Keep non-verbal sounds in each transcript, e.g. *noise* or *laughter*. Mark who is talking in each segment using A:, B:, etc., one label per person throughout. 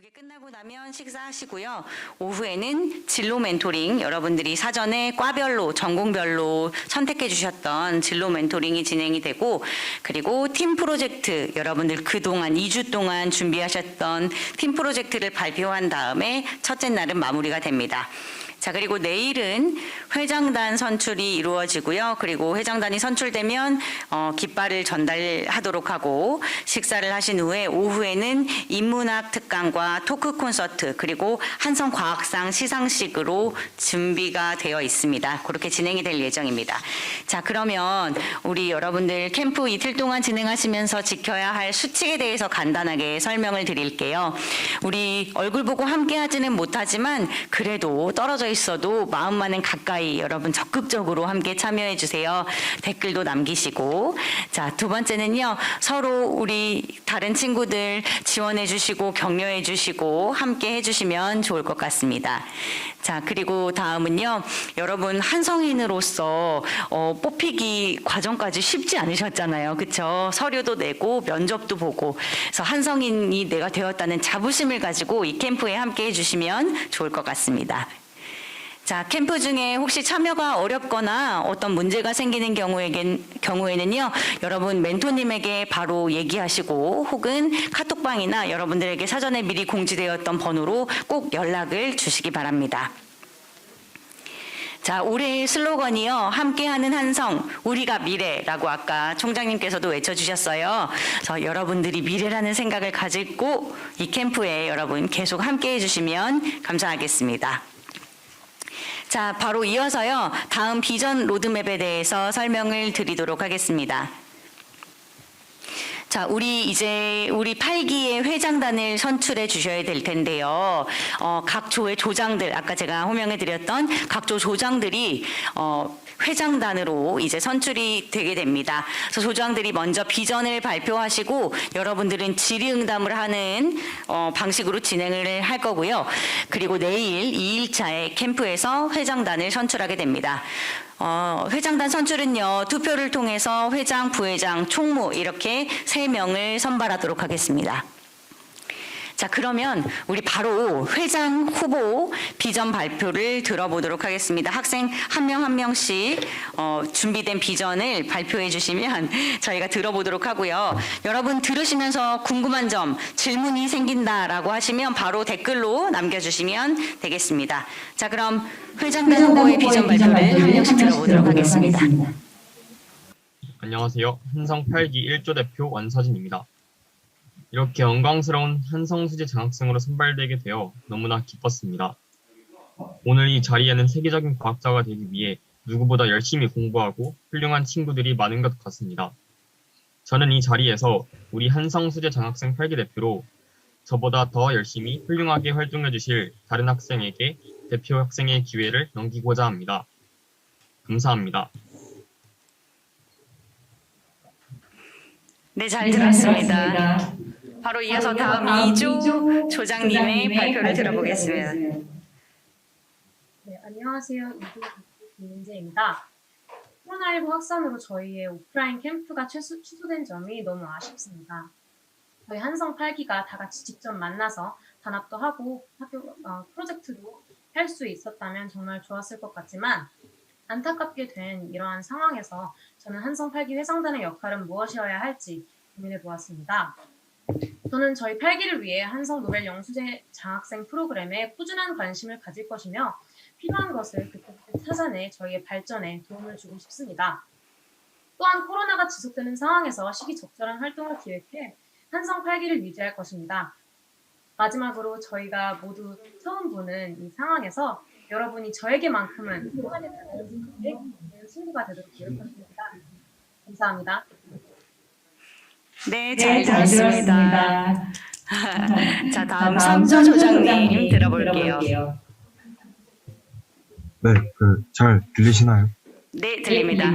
A: 그게 끝나고 나면 식사하시고요. 오후에는 진로 멘토링 여러분들이 사전에 과별로 전공별로 선택해 주셨던 진로 멘토링이 진행이 되고 그리고 팀 프로젝트 여러분들 그동안 2주 동안 준비하셨던 팀 프로젝트를 발표한 다음에 첫째 날은 마무리가 됩니다. 자, 그리고 내일은 회장단 선출이 이루어지고요. 그리고 회장단이 선출되면 어, 깃발을 전달하도록 하고 식사를 하신 후에 오후에는 인문학 특강과 토크 콘서트 그리고 한성 과학상 시상식으로 준비가 되어 있습니다. 그렇게 진행이 될 예정입니다. 자, 그러면 우리 여러분들 캠프 이틀 동안 진행하시면서 지켜야 할 수칙에 대해서 간단하게 설명을 드릴게요. 우리 얼굴 보고 함께 하지는 못하지만 그래도 떨어져 있어도 마음만은 가까이 여러분 적극적으로 함께 참여해 주세요. 댓글도 남기시고. 자, 두 번째는요. 서로 우리 다른 친구들 지원해 주시고 격려해 주시고 함께 해 주시면 좋을 것 같습니다. 자, 그리고 다음은요. 여러분 한 성인으로서 어, 뽑히기 과정까지 쉽지 않으셨잖아요. 그렇죠? 서류도 내고 면접도 보고. 그래서 한 성인이 내가 되었다는 자부심을 가지고 이 캠프에 함께 해 주시면 좋을 것 같습니다. 자, 캠프 중에 혹시 참여가 어렵거나 어떤 문제가 생기는 경우에겐, 경우에는요, 여러분 멘토님에게 바로 얘기하시고 혹은 카톡방이나 여러분들에게 사전에 미리 공지되었던 번호로 꼭 연락을 주시기 바랍니다. 자, 올해의 슬로건이요. 함께하는 한성, 우리가 미래라고 아까 총장님께서도 외쳐주셨어요. 그래서 여러분들이 미래라는 생각을 가지고 이 캠프에 여러분 계속 함께 해주시면 감사하겠습니다. 자, 바로 이어서요. 다음 비전 로드맵에 대해서 설명을 드리도록 하겠습니다. 자, 우리 이제 우리 8기의 회장단을 선출해 주셔야 될 텐데요. 어, 각 조의 조장들, 아까 제가 호명해 드렸던 각조 조장들이 어, 회장단으로 이제 선출이 되게 됩니다. 그래서 조장들이 먼저 비전을 발표하시고 여러분들은 질의응답을 하는 어, 방식으로 진행을 할 거고요. 그리고 내일 2일차에 캠프에서 회장단을 선출하게 됩니다. 어, 회장단 선출은요, 투표를 통해서 회장, 부회장, 총무 이렇게 세 명을 선발하도록 하겠습니다. 자, 그러면 우리 바로 회장 후보 비전 발표를 들어보도록 하겠습니다. 학생 한 명 한 명씩 어, 준비된 비전을 발표해 주시면 *laughs* 저희가 들어보도록 하고요. 여러분 들으시면서 궁금한 점, 질문이 생긴다라고 하시면 바로 댓글로 남겨주시면 되겠습니다. 자, 그럼 회장단 후보의 비전 발표를 한 명씩 들어보도록 하겠습니다.
B: 안녕하세요. 한성 8기 1조 대표 원서진입니다. 이렇게 영광스러운 한성수제 장학생으로 선발되게 되어 너무나 기뻤습니다. 오늘 이 자리에는 세계적인 과학자가 되기 위해 누구보다 열심히 공부하고 훌륭한 친구들이 많은 것 같습니다. 저는 이 자리에서 우리 한성수제 장학생 8기 대표로 저보다 더 열심히 훌륭하게 활동해 주실 다른 학생에게 대표 학생의 기회를 넘기고자 합니다. 감사합니다.
A: 네, 잘 들었습니다. 바로 이어서 다음 2조 조장님의 발표를 들어보겠습니다.
C: 네, 안녕하세요. 이도 김민재입니다. 코로나19 확산으로 저희의 오프라인 캠프가 취소, 취소된 점이 너무 아쉽습니다. 저희 한성 8기가 다 같이 직접 만나서 단합도 하고 학교 어, 프로젝트도 할 수 있었다면 정말 좋았을 것 같지만 안타깝게 된 이러한 상황에서 저는 한성 8기 회장단의 역할은 무엇이어야 할지 고민해 보았습니다. 저는 저희 8기를 위해 한성 노벨 영수제 장학생 프로그램에 꾸준한 관심을 가질 것이며 필요한 것을 그때그때 찾아내 저희의 발전에 도움을 주고 싶습니다. 또한 코로나가 지속되는 상황에서 시기적절한 활동을 기획해 한성 8기를 유지할 것입니다. 마지막으로 저희가 모두 처음 보는 이 상황에서 여러분이 저에게만큼은 호감이 가는 친구가 되도록 노력하겠습니다. 감사합니다.
A: 네, 잘 들었습니다. *laughs* 자, 다음 3조 조장님 들어볼게요.
D: 네, 그, 잘 들리시나요?
A: 네, 들립니다.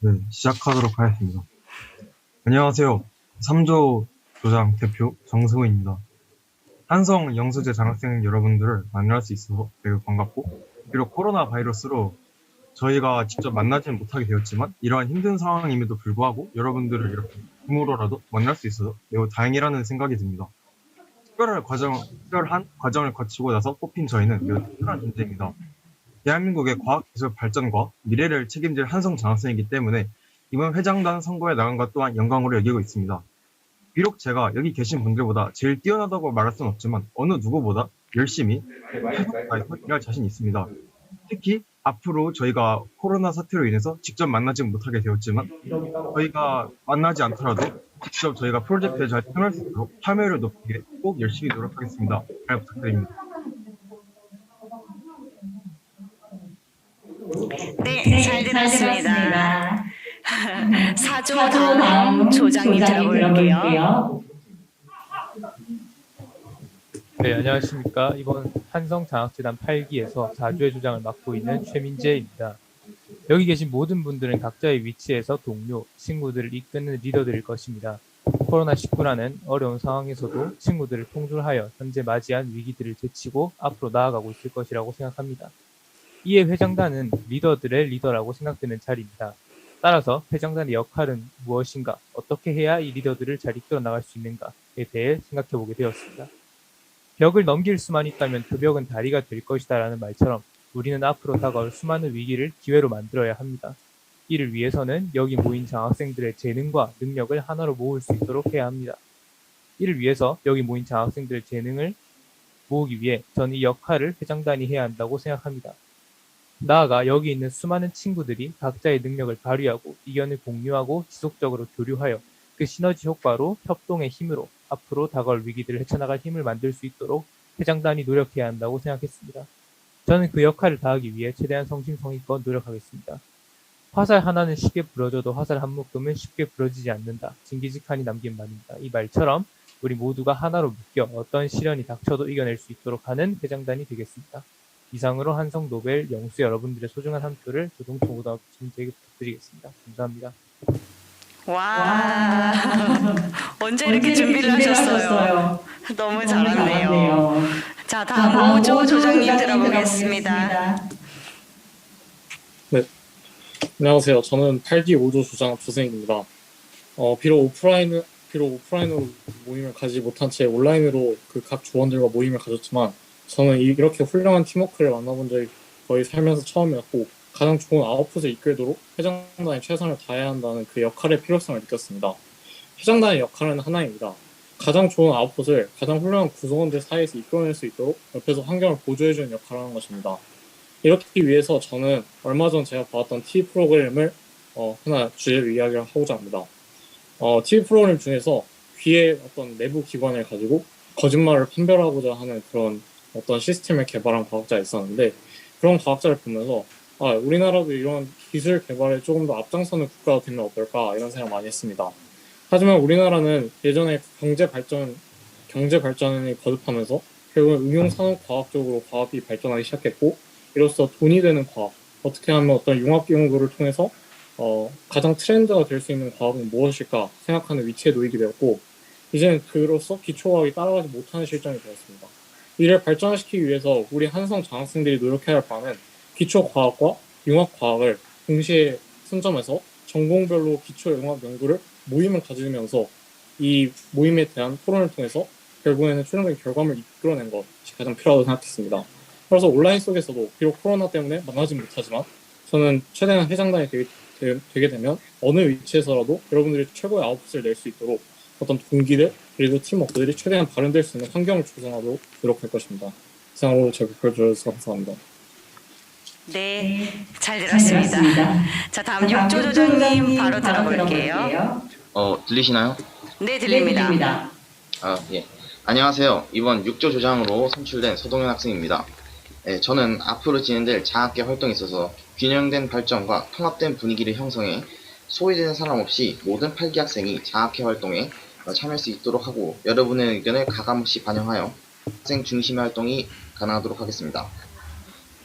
D: 네, 시작하도록 하겠습니다. 안녕하세요. 3조 조장 대표 정승호입니다. 한성 영수제 장학생 여러분들을 만날 수 있어서 매우 반갑고, 비록 코로나 바이러스로 저희가 직접 만나지는 못하게 되었지만, 이러한 힘든 상황임에도 불구하고 여러분들을 이렇게 줌으로라도 만날 수 있어서 매우 다행이라는 생각이 듭니다. 특별한 과정, 특별한 과정을 거치고 나서 뽑힌 저희는 매우 특별한 존재입니다. 대한민국의 과학기술 발전과 미래를 책임질 한성 장학생이기 때문에 이번 회장단 선거에 나간 것 또한 영광으로 여기고 있습니다. 비록 제가 여기 계신 분들보다 제일 뛰어나다고 말할 수는 없지만 어느 누구보다 열심히 일할 자신 있습니다. 특히 앞으로 저희가 코로나 사태로 인해서 직접 만나지 못하게 되었지만 저희가 만나지 않더라도 직접 저희가 프로젝트에 잘 참여할 수 있도록 참여를 높이게 꼭 열심히 노력하겠습니다. 잘 부탁드립니다.
A: 네, 잘 들었습니다. *laughs* 사조 다음 조장님 들어볼게요.
E: 네, 안녕하십니까. 이번 한성장학재단 8기에서 4주의 조장을 맡고 있는 최민재입니다. 여기 계신 모든 분들은 각자의 위치에서 동료, 친구들을 이끄는 리더들일 것입니다. 코로나19라는 어려운 상황에서도 친구들을 통솔하여 현재 맞이한 위기들을 제치고 앞으로 나아가고 있을 것이라고 생각합니다. 이에 회장단은 리더들의 리더라고 생각되는 자리입니다. 따라서 회장단의 역할은 무엇인가, 어떻게 해야 이 리더들을 잘 이끌어 나갈 수 있는가에 대해 생각해 보게 되었습니다. 벽을 넘길 수만 있다면 그 벽은 다리가 될 것이다라는 말처럼 우리는 앞으로 다가올 수많은 위기를 기회로 만들어야 합니다. 이를 위해서는 여기 모인 장학생들의 재능과 능력을 하나로 모을 수 있도록 해야 합니다. 이를 위해서 여기 모인 장학생들의 재능을 모으기 위해 저는 이 역할을 회장단이 해야 한다고 생각합니다. 나아가 여기 있는 수많은 친구들이 각자의 능력을 발휘하고 의견을 공유하고 지속적으로 교류하여 그 시너지 효과로 협동의 힘으로 앞으로 다가올 위기들을 헤쳐나갈 힘을 만들 수 있도록 회장단이 노력해야 한다고 생각했습니다. 저는 그 역할을 다하기 위해 최대한 성심성의껏 노력하겠습니다. 화살 하나는 쉽게 부러져도 화살 한 묶음은 쉽게 부러지지 않는다. 징기직한이 남긴 말입니다. 이 말처럼 우리 모두가 하나로 묶여 어떤 시련이 닥쳐도 이겨낼 수 있도록 하는 회장단이 되겠습니다. 이상으로 한성 노벨 영수 여러분들의 소중한 한 표를 조동초고등학교 팀장에게 부탁드리겠습니다. 감사합니다.
A: 와, *laughs* 언제 이렇게 준비를 하셨어요? *laughs* 너무 잘하네요. 자, 다음 오조 조장님 들어보겠습니다.
F: 안녕하세요. 저는 8기 5조 조장 조생입니다. 어, 비록 오프라인 비록 오프라인으로 모임을 가지 못한 채 온라인으로 그 각 조원들과 모임을 가졌지만 저는 이- 이렇게 훌륭한 팀워크를 만나본 적이 거의 살면서 처음이었고 가장 좋은 아웃풋을 이끌도록 회장단이 최선을 다해야 한다는 그 역할의 필요성을 느꼈습니다. 회장단의 역할은 하나입니다. 가장 좋은 아웃풋을 가장 훌륭한 구성원들 사이에서 이끌어낼 수 있도록 옆에서 환경을 보조해주는 역할을 하는 것입니다. 이렇기 위해서 저는 얼마 전 제가 봤던 TV 프로그램을 어, 하나 주제로 이야기를 하고자 합니다. 어, TV 프로그램 중에서 귀의 어떤 내부 기관을 가지고 거짓말을 판별하고자 하는 그런 어떤 시스템을 개발한 과학자가 있었는데 그런 과학자를 보면서 아, 우리나라도 이런 기술 개발에 조금 더 앞장서는 국가가 되면 어떨까 이런 생각 많이 했습니다. 하지만 우리나라는 예전에 경제 발전 경제 발전이 거듭하면서 결국 응용 산업 과학 쪽으로 과학이 발전하기 시작했고 이로써 돈이 되는 과학, 어떻게 하면 어떤 융합 연구를 통해서 어, 가장 트렌드가 될 수 있는 과학은 무엇일까 생각하는 위치에 놓이게 되었고, 이제는 그로써 기초과학이 따라가지 못하는 실정이 되었습니다. 이를 발전시키기 위해서 우리 한성 장학생들이 노력해야 할 바는 기초과학과 융합과학을 동시에 선점해서 전공별로 기초융합 연구를 모임을 가지면서 이 모임에 대한 토론을 통해서 결국에는 최종적인 결과물을 이끌어낸 것이 가장 필요하다고 생각했습니다. 그래서 온라인 속에서도 비록 코로나 때문에 만나지 못하지만 저는 최대한 회장단이 되게, 되, 게 되면 어느 위치에서라도 여러분들이 최고의 아웃풋을 낼 수 있도록 어떤 동기들 그리고 팀워크들이 최대한 발현될 수 있는 환경을 조성하도록 노력할 것입니다. 이상으로 제 발표를 들어주셔서 감사합니다.
A: 네, 잘 들었습니다. 자, 다음 육조 조장님 바로 들어볼게요.
G: 어, 들리시나요?
A: 네, 들립니다.
G: 아, 예. 안녕하세요. 이번 6조 조장으로 선출된 서동현 학생입니다. 예, 저는 앞으로 진행될 장학계 활동에 있어서 균형된 발전과 통합된 분위기를 형성해 소외되는 사람 없이 모든 8기 학생이 장학회 활동에 어, 참여할 수 있도록 하고 여러분의 의견을 가감없이 반영하여 학생 중심의 활동이 가능하도록 하겠습니다.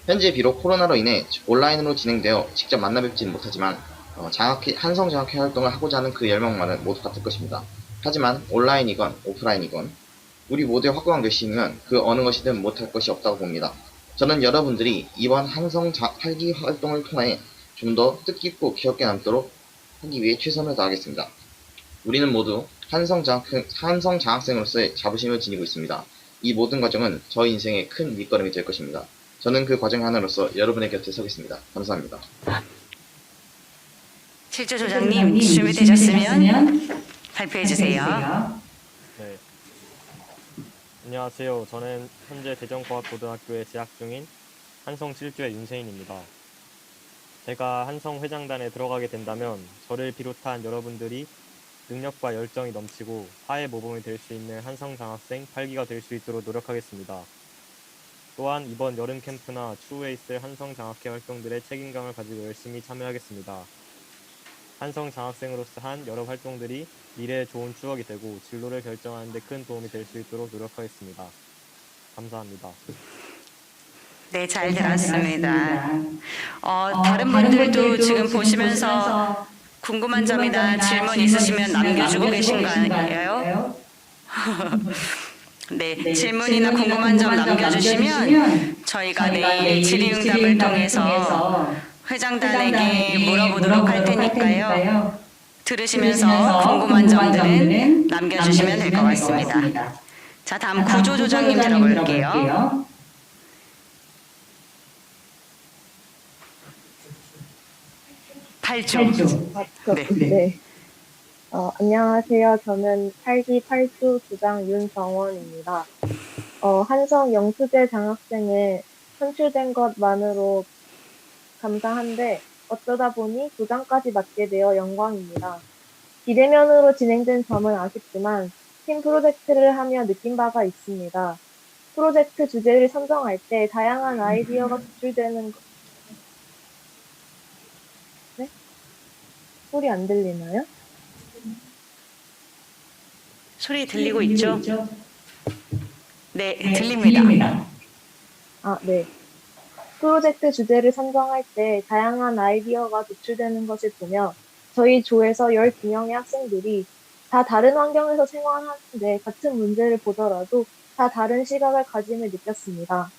G: 현재 비록 코로나로 인해 온라인으로 진행되어 직접 만나 뵙지는 못하지만 어, 장학회, 한성 장학회 활동을 하고자 하는 그 열망만은 모두 같을 것입니다. 하지만 온라인이건 오프라인이건 우리 모두의 확고한 결심이면 그 어느 것이든 못할 것이 없다고 봅니다. 저는 여러분들이 이번 한성 8기 활동을 통해 좀 더 뜻깊고 기억에 남도록 하기 위해 최선을 다하겠습니다. 우리는 모두 한성 장학생, 한성 장학 생으로서의 자부심을 지니고 있습니다. 이 모든 과정은 저희 인생의 큰 밑거름이 될 것입니다. 저는 그 과정 하나로서 여러분의 곁에 서겠습니다. 감사합니다.
A: 7조 조장님 준비되셨으면 발표해 주세요.
H: 네. 안녕하세요. 저는 현재 대전과학고등학교에 재학 중인 한성 7주의 윤세인입니다. 제가 한성 회장단에 들어가게 된다면 저를 비롯한 여러분들이 능력과 열정이 넘치고 화해 모범이 될 수 있는 한성 장학생 8기가 될 수 있도록 노력하겠습니다. 또한 이번 여름 캠프나 추후에 있을 한성 장학회 활동들의 책임감을 가지고 열심히 참여하겠습니다. 한성 장학생으로서 한 여러 활동들이 미래의 좋은 추억이 되고 진로를 결정하는 데 큰 도움이 될 수 있도록 노력하겠습니다. 감사합니다.
A: 네, 잘 들었습니다. 어, 다른 분들도 지금 보시면서 궁금한 점이나 질문 있으시면 남겨주고 계신 거 아니에요? *laughs* 네, 질문이나 궁금한 점 남겨주시면 저희가 내일 질의응답을 통해서 회장단에게 물어보도록 할 테니까요. 들으시면서 궁금한 점들은 남겨주시면 될 것 같습니다. 자, 다음 구조조정님 들어볼게요. 팔조
I: 아, 그,
A: 네.
I: 네. 어, 안녕하세요. 저는 8기 8조 부장 윤정원입니다. 어, 한성 영수제 장학생에 선출된 것만으로 감사한데 어쩌다 보니 부장까지 맡게 되어 영광입니다. 비대면으로 진행된 점은 아쉽지만 팀 프로젝트를 하며 느낀 바가 있습니다. 프로젝트 주제를 선정할 때 다양한 아이디어가 도출되는 것- 네? 소리 안 들리나요?
A: 소리 들리고 있죠? 네, 들립니다.
I: 아, 네. 프로젝트 주제를 선정할 때 다양한 아이디어가 도출되는 것을 보며 저희 조에서 12명의 학생들이 다 다른 환경에서 생활하는데 같은 문제를 보더라도 다 다른 시각을 가짐을 느꼈습니다.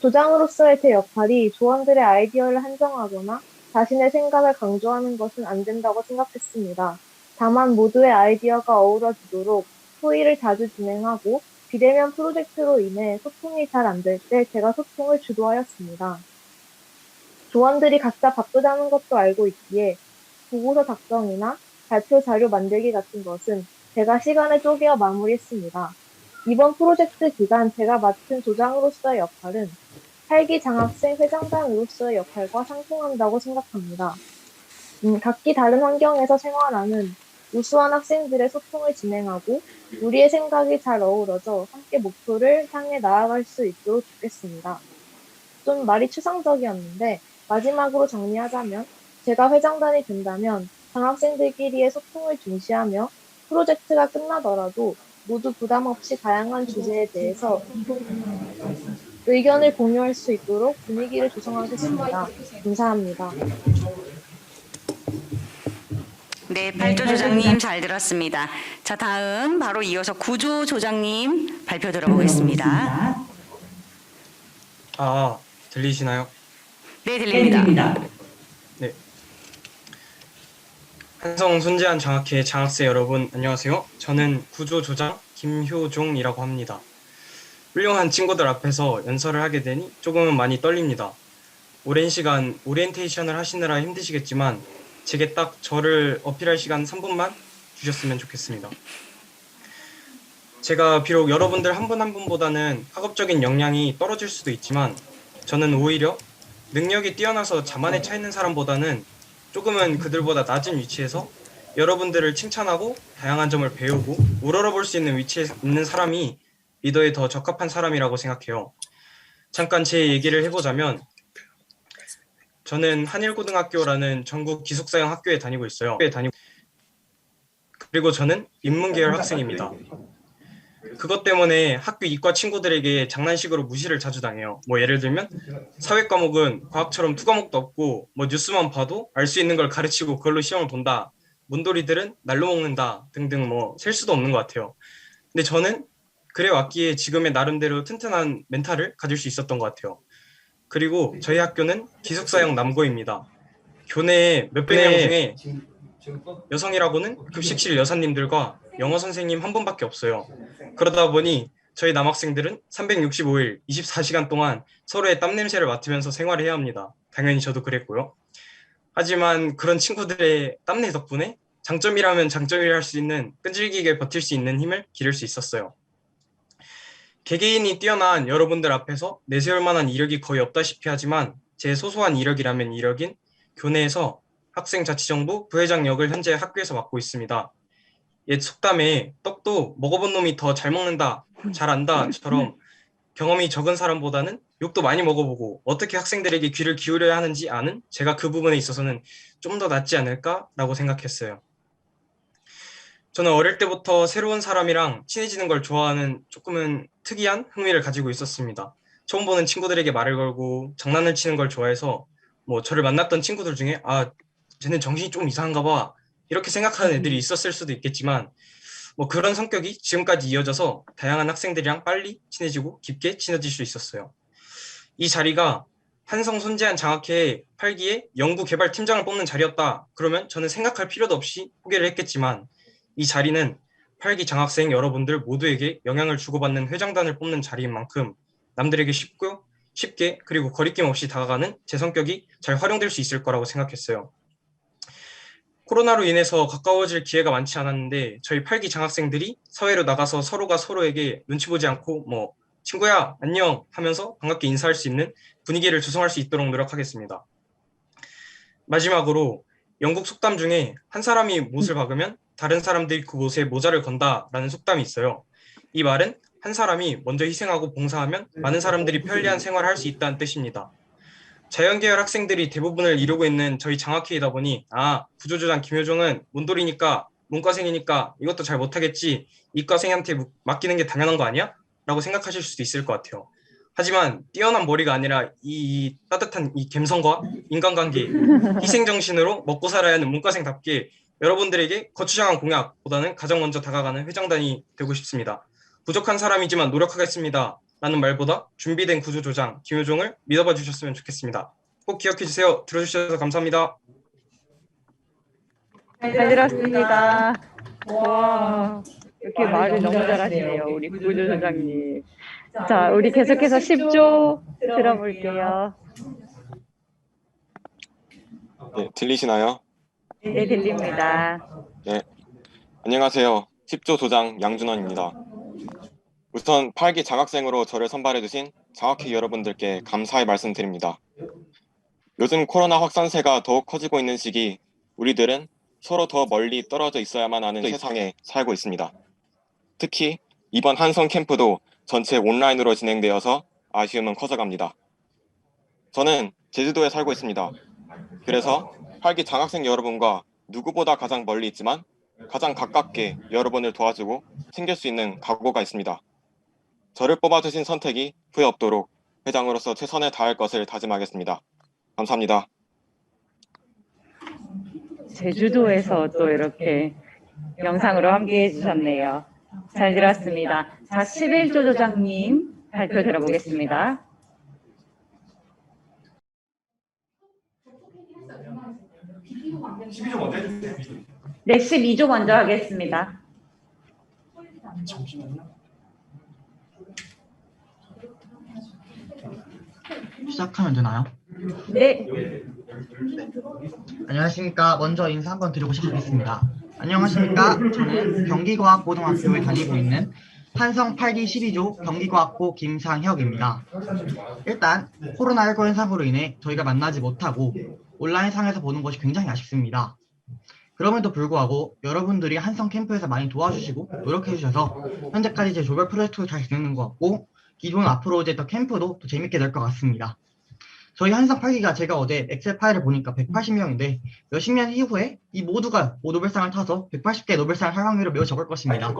I: 조장으로서의 제 역할이 조원들의 아이디어를 한정하거나 자신의 생각을 강조하는 것은 안 된다고 생각했습니다. 다만 모두의 아이디어가 어우러지도록 토의를 자주 진행하고 비대면 프로젝트로 인해 소통이 잘 안 될 때 제가 소통을 주도하였습니다. 조원들이 각자 바쁘다는 것도 알고 있기에 보고서 작성이나 발표 자료 만들기 같은 것은 제가 시간을 쪼개어 마무리했습니다. 이번 프로젝트 기간 제가 맡은 조장으로서의 역할은 8기 장학생 회장단으로서의 역할과 상충한다고 생각합니다. 음, 각기 다른 환경에서 생활하는 우수한 학생들의 소통을 진행하고 우리의 생각이 잘 어우러져 함께 목표를 향해 나아갈 수 있도록 돕겠습니다. 좀 말이 추상적이었는데 마지막으로 정리하자면 제가 회장단이 된다면 장학생들끼리의 소통을 중시하며 프로젝트가 끝나더라도 모두 부담 없이 다양한 주제에 대해서 의견을 공유할 수 있도록 분위기를 조성하겠습니다. 감사합니다.
A: 네, 팔조 조장님 잘 들었습니다. 자, 다음 바로 이어서 구조 조장님 발표 들어보겠습니다.
J: 아, 들리시나요?
A: 네, 들립니다.
J: 한성 순재한 장학회 장학생 여러분, 안녕하세요. 저는 구조조장 김효종이라고 합니다. 훌륭한 친구들 앞에서 연설을 하게 되니 조금은 많이 떨립니다. 오랜 시간 오리엔테이션을 하시느라 힘드시겠지만 제게 딱 저를 어필할 시간 3분만 주셨으면 좋겠습니다. 제가 비록 여러분들 한분한 분보다는 학업적인 역량이 떨어질 수도 있지만 저는 오히려 능력이 뛰어나서 자만에 차 있는 사람보다는 조금은 그들보다 낮은 위치에서 여러분들을 칭찬하고 다양한 점을 배우고 우러러볼 수 있는 위치에 있는 사람이 리더에 더 적합한 사람이라고 생각해요. 잠깐 제 얘기를 해보자면 저는 한일고등학교라는 전국 기숙사형 학교에 다니고 있어요. 그리고 저는 인문계열 학생입니다. 그것 때문에 학교 이과 친구들에게 장난식으로 무시를 자주 당해요. 뭐 예를 들면 사회 과목은 과학처럼 투 과목도 없고 뭐 뉴스만 봐도 알 수 있는 걸 가르치고 그걸로 시험을 본다. 문돌이들은 날로 먹는다 등등 뭐 셀 수도 없는 것 같아요. 근데 저는 그래 왔기에 지금의 나름대로 튼튼한 멘탈을 가질 수 있었던 것 같아요. 그리고 저희 학교는 기숙사형 남고입니다. 교내에 몇백 명 중에 여성이라고는 급식실 여사님들과 영어 선생님 한 분밖에 없어요. 그러다 보니 저희 남학생들은 365일 24시간 동안 서로의 땀 냄새를 맡으면서 생활을 해야 합니다. 당연히 저도 그랬고요. 하지만 그런 친구들의 땀내 덕분에 장점이라면 장점이라 할 수 있는 끈질기게 버틸 수 있는 힘을 기를 수 있었어요. 개개인이 뛰어난 여러분들 앞에서 내세울 만한 이력이 거의 없다시피 하지만 제 소소한 이력이라면 이력인 교내에서 학생자치정부 부회장 역을 현재 학교에서 맡고 있습니다. 옛 속담에 떡도 먹어본 놈이 더 잘 먹는다, 잘 안다처럼 경험이 적은 사람보다는 욕도 많이 먹어보고 어떻게 학생들에게 귀를 기울여야 하는지 아는 제가 그 부분에 있어서는 좀 더 낫지 않을까라고 생각했어요. 저는 어릴 때부터 새로운 사람이랑 친해지는 걸 좋아하는 조금은 특이한 흥미를 가지고 있었습니다. 처음 보는 친구들에게 말을 걸고 장난을 치는 걸 좋아해서 뭐 저를 만났던 친구들 중에 아 쟤는 정신이 좀 이상한가 봐 이렇게 생각하는 애들이 있었을 수도 있겠지만 뭐 그런 성격이 지금까지 이어져서 다양한 학생들이랑 빨리 친해지고 깊게 친해질 수 있었어요. 이 자리가 한성 손재한 장학회의 8기의 연구개발 팀장을 뽑는 자리였다. 그러면 저는 생각할 필요도 없이 포기를 했겠지만 이 자리는 8기 장학생 여러분들 모두에게 영향을 주고받는 회장단을 뽑는 자리인 만큼 남들에게 쉽고 쉽게 그리고 거리낌 없이 다가가는 제 성격이 잘 활용될 수 있을 거라고 생각했어요. 코로나로 인해서 가까워질 기회가 많지 않았는데 저희 8기 장학생들이 사회로 나가서 서로가 서로에게 눈치 보지 않고 뭐 친구야 안녕 하면서 반갑게 인사할 수 있는 분위기를 조성할 수 있도록 노력하겠습니다. 마지막으로 영국 속담 중에 한 사람이 못을 박으면 다른 사람들이 그 못에 모자를 건다라는 속담이 있어요. 이 말은 한 사람이 먼저 희생하고 봉사하면 많은 사람들이 편리한 생활을 할 수 있다는 뜻입니다. 자연계열 학생들이 대부분을 이루고 있는 저희 장학회이다 보니 아 구조조장 김효종은 문돌이니까 문과생이니까 이것도 잘 못하겠지 이과생한테 무- 맡기는 게 당연한 거 아니야? 라고 생각하실 수도 있을 것 같아요. 하지만 뛰어난 머리가 아니라 이, 이 따뜻한 이 감성과 인간관계, 희생정신으로 먹고 살아야 하는 문과생답게 여러분들에게 거추장한 공약보다는 가장 먼저 다가가는 회장단이 되고 싶습니다. 부족한 사람이지만 노력하겠습니다. 라는 말보다 준비된 구조조장 김효종을 믿어봐 주셨으면 좋겠습니다. 꼭 기억해 주세요. 들어주셔서 감사합니다.
K: 잘 들었습니다. 와, 이렇게 말을 너무 잘하시네요, 우리 구조조장님. 자, 우리 계속해서 10조 들어볼게요.
L: 네, 들리시나요?
K: 네, 들립니다.
L: 안녕하세요. 10조 조장 양준원입니다. 우선 8기 장학생으로 저를 선발해 주신 장학회 여러분들께 감사의 말씀드립니다. 요즘 코로나 확산세가 더욱 커지고 있는 시기, 우리들은 서로 더 멀리 떨어져 있어야만 하는 세상에 살고 있습니다. 특히 이번 한성 캠프도 전체 온라인으로 진행되어서 아쉬움은 커져갑니다. 저는 제주도에 살고 있습니다. 그래서 8기 장학생 여러분과 누구보다 가장 멀리 있지만 가장 가깝게 여러분을 도와주고 챙길 수 있는 각오가 있습니다. 저를 뽑아주신 선택이 후회 없도록 회장으로서 최선을 다할 것을 다짐하겠습니다. 감사합니다.
K: 제주도에서 또 이렇게 영상으로 함께 해 주셨네요. 잘 들었습니다. 자, 11조 조장님 발표 들어보겠습니다. 네, 12조 먼저 하겠습니다.
M: 시작하면 되나요?
K: 네,
M: 안녕하십니까. 먼저 인사 한번 드리고 시작하겠습니다. 안녕하십니까. 저는 경기과학고등학교에 다니고 있는 한성 8기 12조 경기과학고 김상혁입니다. 일단 코로나19 현상으로 인해 저희가 만나지 못하고 온라인상에서 보는 것이 굉장히 아쉽습니다. 그럼에도 불구하고 여러분들이 한성 캠프에서 많이 도와주시고 노력해 주셔서 현재까지 제 조별 프로젝트도 잘 진행된 것 같고 기존 앞으로 이제 더 캠프도 더 재밌게 될 것 같습니다. 저희 한성 8기가 제가 어제 엑셀 파일을 보니까 180명인데 몇십 년 이후에 이 모두가 뭐 노벨상을 타서 180개 노벨상을 할 확률은 매우 적을 것입니다.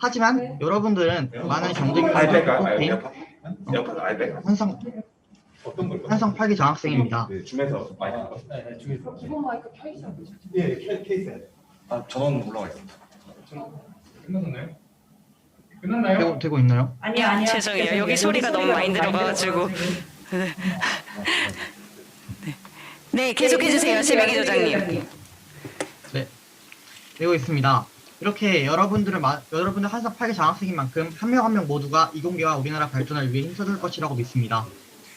M: 하지만 여러분들은 많은 경쟁률과 뽑힌 어, 한성 한성 8기 장학생입니다.
J: 전원 올라와 있습니다.
M: 되고, 되고 있나요?
K: 아니요, 아니요.
A: 죄송해요. 여기 소리가 너무 많이 들어가가지고. 네, 계속해 주세요, 12기 조장님.
M: 되고 있습니다. 이렇게 여러분들을 마- 여러분들 한성 8기 장학생인 만큼 한 명 한 명 모두가 이공계와 우리나라 발전을 위해 힘써줄 것이라고 믿습니다.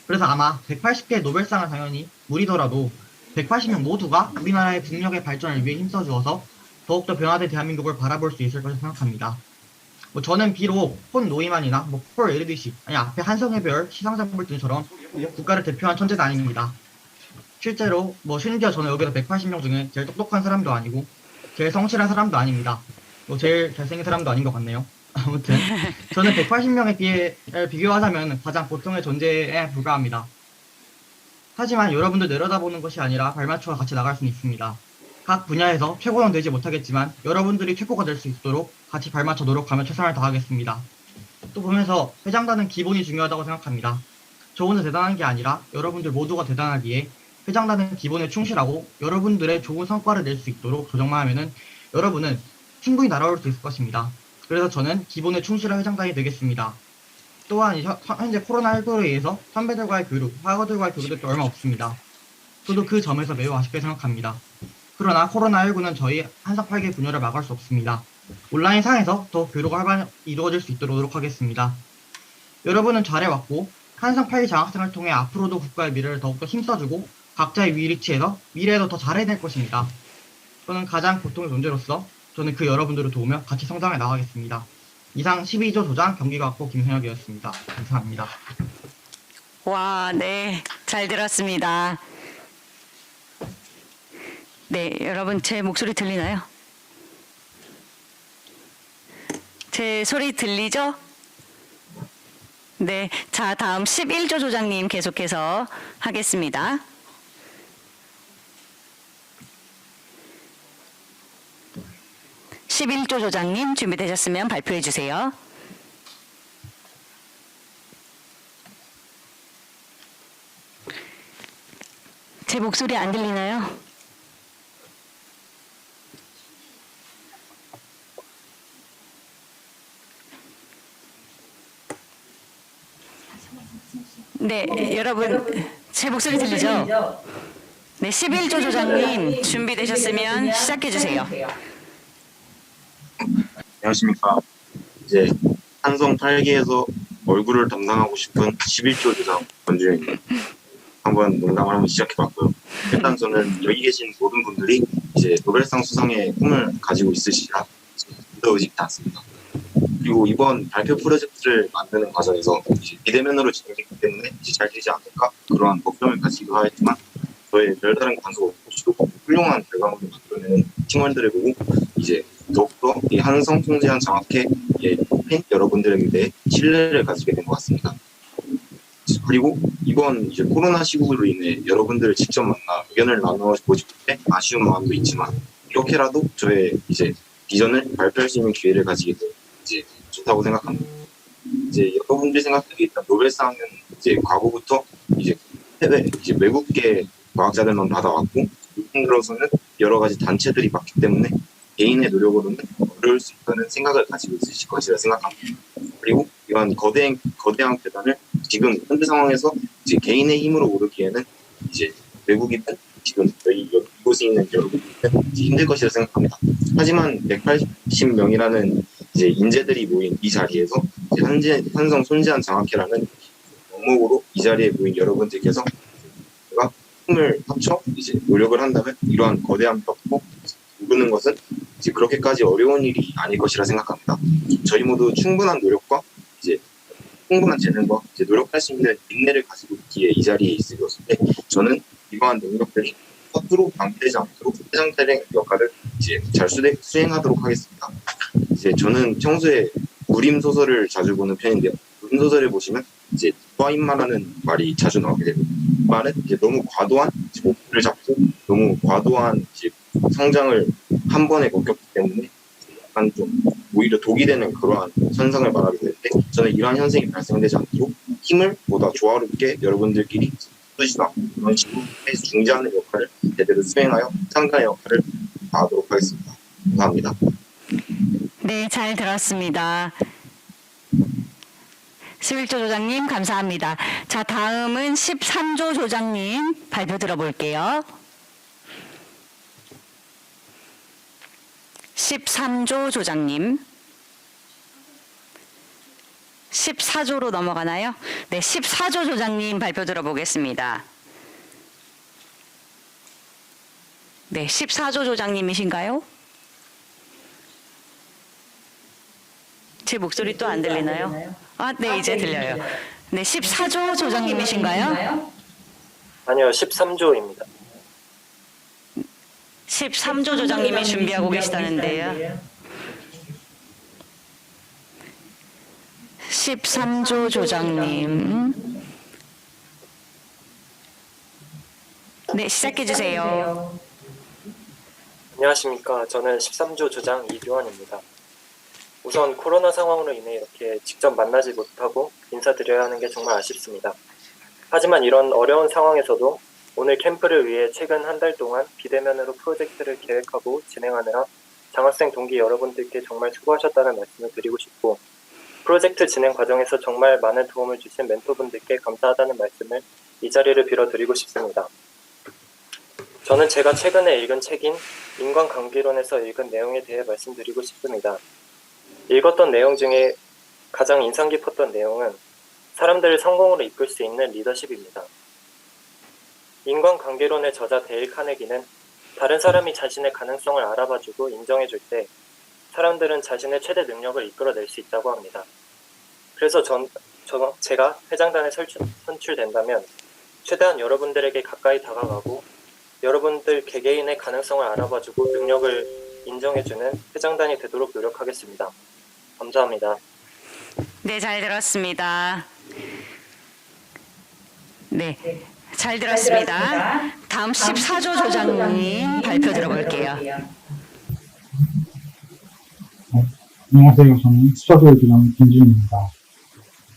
M: 그래서 아마 180개의 노벨상을 당연히 무리더라도 180명 모두가 우리나라의 국력의 발전을 위해 힘써주어서 더욱더 변화된 대한민국을 바라볼 수 있을 것을 생각합니다. 뭐 저는 비록 폰 노이만이나 뭐폴 에르디시 아니 앞에 한성해별 시상작물 등처럼 국가를 대표한 천재는 아닙니다. 실제로 뭐 심지어 저는 여기서 180명 중에 제일 똑똑한 사람도 아니고 제일 성실한 사람도 아닙니다. 뭐 제일 잘생긴 사람도 아닌 것 같네요. 아무튼 저는 180명에 비해 비교하자면 가장 보통의 존재에 불과합니다. 하지만 여러분들 내려다보는 것이 아니라 발맞춰 같이 나갈 수는 있습니다. 각 분야에서 최고는 되지 못하겠지만 여러분들이 최고가 될 수 있도록 같이 발맞춰 노력하며 최선을 다하겠습니다. 또 보면서 회장단은 기본이 중요하다고 생각합니다. 저 혼자 대단한 게 아니라 여러분들 모두가 대단하기에 회장단은 기본에 충실하고 여러분들의 좋은 성과를 낼 수 있도록 조정만 하면은 여러분은 충분히 날아올 수 있을 것입니다. 그래서 저는 기본에 충실한 회장단이 되겠습니다. 또한 현재 코로나19로 인해서 선배들과의 교류, 학우들과의 교류도 얼마 없습니다. 저도 그 점에서 매우 아쉽게 생각합니다. 그러나 코로나19는 저희 한삭팔계 분열을 막을 수 없습니다. 온라인 상에서 더 교류가 활발히 이루어질 수 있도록 노력하겠습니다. 여러분은 잘해왔고 한상 8기 장학생을 통해 앞으로도 국가의 미래를 더욱더 힘써주고 각자의 위치에서 미래에도 더 잘해낼 것입니다. 저는 가장 보통의 존재로서 저는 그 여러분들을 도우며 같이 성장해 나가겠습니다. 이상 12조 조장 경기과학부 김현혁이었습니다. 감사합니다.
A: 와, 네. 잘 들었습니다. 네, 여러분 제 목소리 들리나요? 제 소리 들리죠? 네. 자, 다음 11조 조장님 계속해서 하겠습니다. (11조) 조장님 준비되셨으면 발표해 주세요. 제 목소리 안 들리나요? 네, 여러분 제 목소리 들리죠? 네, 11조 조장님 준비되셨으면 시작해 주세요.
N: 안녕하십니까. 이제 한성 8기에서 얼굴을 담당하고 싶은 11조 조장 권주현입니다. 한번 농담을 한번 시작해봤고요. 일단 저는 여기 계신 모든 분들이 이제 노벨상 수상의 꿈을 가지고 있으시라 믿어 의심치 않습니다. 그리고 이번 발표 프로젝트를 만드는 과정에서 이제 비대면으로 진행되기 때문에 이제 잘 되지 않을까 그러한 걱정을 가지기도 하였지만 저의 별다른 관계가 없이도 훌륭한 결과물을 만들어내는 팀원들을 보고 이제 더욱더 이 한성 통제한 장학회 예, 팬 여러분들에 대해 신뢰를 가지게 된 것 같습니다. 그리고 이번 이제 코로나 시국으로 인해 여러분들을 직접 만나 의견을 나눠보지 못해 아쉬운 마음도 있지만 이렇게라도 저의 이제 비전을 발표할 수 있는 기회를 가지게 돼 이제 좋다고 생각합니다. 이제 여러분들이 생각하기에 일단 노벨상은 이제 과거부터 이제 해외 이제 외국계 과학자들만 받아왔고 요즘 들어서는 여러 가지 단체들이 받기 때문에 개인의 노력으로는 어려울 수 있다는 생각을 가지고 있으실 것이라 생각합니다. 그리고 이러한 거대한 거대한 계단을 지금 현재 상황에서 이제 개인의 힘으로 오르기에는 이제 외국인은 지금 저희 이곳에 있는 이제 힘들 것이라 생각합니다. 하지만 180명이라는 이제 인재들이 모인 이 자리에서 한재, 한성 손재한 장학회라는 명목으로 이 자리에 모인 여러분들께서 제가 힘을 합쳐 이제 노력을 한다면 이러한 거대한 벽도 오르는 것은 이제 그렇게까지 어려운 일이 아닐 것이라 생각합니다. 저희 모두 충분한 노력과 이제 충분한 재능과 이제 노력할 수 있는 인내를 가지고 있기에 이 자리에 있을 것인데 저는 이러한 능력들이 앞으로 방해되지 않도록 회장대행 역할을 이제 잘 수행, 수행하도록 하겠습니다. 이제 저는 평소에 무림 소설을 자주 보는 편인데요. 무림 소설을 보시면 이제 과인마라는 말이 자주 나오게. 이 말은 이제 너무 과도한 목표를 잡고 너무 과도한 이제 성장을 한 번에 겪었기 때문에 약간 좀 오히려 독이 되는 그러한 현상을 말하게 되는데 저는 이러한 현상이 발생되지 않도록 힘을 보다 조화롭게 여러분들끼리 않고 그런 식으로 중재하는 역할을 제대로 수행하여 상가의 역할을 다하도록 하겠습니다. 감사합니다.
A: 네, 잘 들었습니다. 11조 조장님 감사합니다. 자, 다음은 13조 조장님 발표 들어볼게요. 13조 조장님. 14조로 넘어가나요? 네, 14조 조장님 발표 들어보겠습니다. 네, 14조 조장님이신가요? 제 목소리 또 안 들리나요? 아, 네, 이제 들려요. 네, 14조 조장님이신가요?
O: 아니요, 13조입니다.
A: 13조 조장님이 준비하고 계시다는데요. 13조 조장님. 네, 시작해 주세요.
O: 안녕하십니까. 저는 13조 조장 이규환입니다. 우선 코로나 상황으로 인해 이렇게 직접 만나지 못하고 인사드려야 하는 게 정말 아쉽습니다. 하지만 이런 어려운 상황에서도 오늘 캠프를 위해 최근 한 달 동안 비대면으로 프로젝트를 계획하고 진행하느라 장학생 동기 여러분들께 정말 수고하셨다는 말씀을 드리고 싶고 프로젝트 진행 과정에서 정말 많은 도움을 주신 멘토분들께 감사하다는 말씀을 이 자리를 빌어 드리고 싶습니다. 저는 제가 최근에 읽은 책인 인간관계론에서 읽은 내용에 대해 말씀드리고 싶습니다. 읽었던 내용 중에 가장 인상 깊었던 내용은 사람들을 성공으로 이끌 수 있는 리더십입니다. 인간관계론의 저자 데일 카네기는 다른 사람이 자신의 가능성을 알아봐주고 인정해줄 때 사람들은 자신의 최대 능력을 이끌어낼 수 있다고 합니다. 그래서 전, 저, 제가 회장단에 설출, 선출된다면 최대한 여러분들에게 가까이 다가가고 여러분들 개개인의 가능성을 알아봐주고 능력을 인정해주는 회장단이 되도록 노력하겠습니다. 감사합니다.
A: 네, 잘 들었습니다. 네, 잘 들었습니다. 다음 14조 조장님 발표 들어볼게요.
P: 안녕하세요. 저는 수사조의 조장 김준입니다.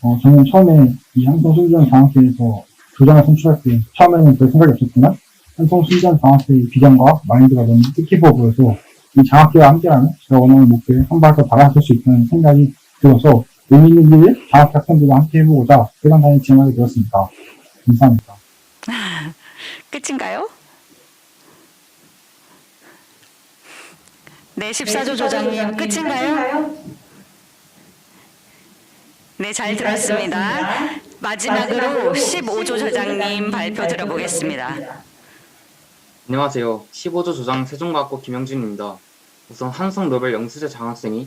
P: 어, 저는 처음에 이 한성 순전 장학회에서 조장을 선출할 때 처음에는 별 생각이 없었지만 한성 순전 장학회의 비전과 마인드가 너무 뜻깊어 보여서 이 장학회와 함께하는 제가 원하는 목표에 한발더 다가설 수 있다는 생각이 들어서 의미 있는 일을 장학회 학생들과 함께 해보고자 회장단에 지원하게 되었습니다. 감사합니다. *laughs*
A: 끝인가요? 네, 14조 조장님 끝인가요? 네, 잘 들었습니다. 마지막으로 15조 조장님 발표 들어보겠습니다.
Q: 안녕하세요. 15조 조장 세종과학고 김영준입니다. 우선 한성 노벨 영수제 장학생이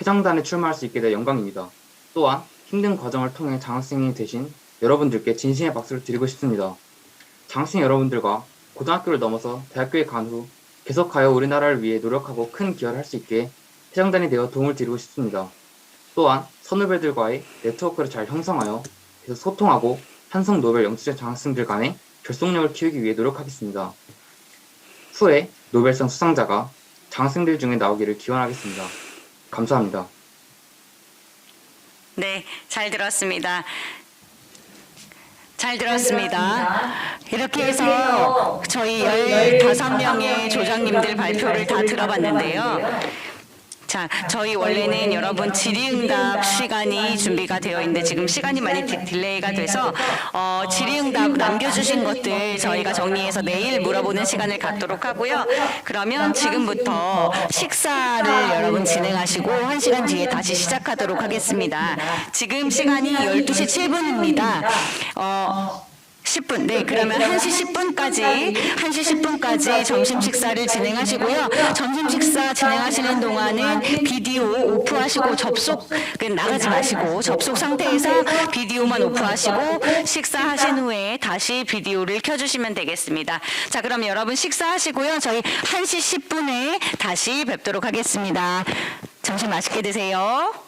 Q: 회장단에 출마할 수 있게 돼 영광입니다. 또한 힘든 과정을 통해 장학생이 되신 여러분들께 진심의 박수를 드리고 싶습니다. 장학생 여러분들과 고등학교를 넘어서 대학교에 간 후 계속하여 우리나라를 위해 노력하고 큰 기여를 할 수 있게 회장단이 되어 도움을 드리고 싶습니다. 또한 선후배들과의 네트워크를 잘 형성하여 계속 소통하고 한성 노벨 영수제 장학생들 간의 결속력을 키우기 위해 노력하겠습니다. 후에 노벨상 수상자가 장학생들 중에 나오기를 기원하겠습니다. 감사합니다.
A: 네, 잘 들었습니다. 잘 들었습니다. 이렇게 해서 저희 15명의 조장님들 발표를 다 들어봤는데요. 자, 저희 원래는 여러분 질의응답 시간이 준비가 되어 있는데 지금 시간이 많이 디- 딜레이가 돼서 어, 질의응답 남겨주신 것들 저희가 정리해서 내일 물어보는 시간을 갖도록 하고요. 그러면 지금부터 식사를 여러분 진행하시고 1시간 뒤에 다시 시작하도록 하겠습니다. 지금 시간이 12시 7분입니다. 어, 10분. 네, 그러면 1시 10분까지 1시 10분까지 점심 식사를 진행하시고요. 점심 식사 진행하시는 동안은 비디오 오프하시고 접속 그 나가지 마시고 접속 상태에서 비디오만 오프하시고 식사하신 후에 다시 비디오를 켜주시면 되겠습니다. 자, 그럼 여러분 식사하시고요. 저희 1시 10분에 다시 뵙도록 하겠습니다. 점심 맛있게 드세요.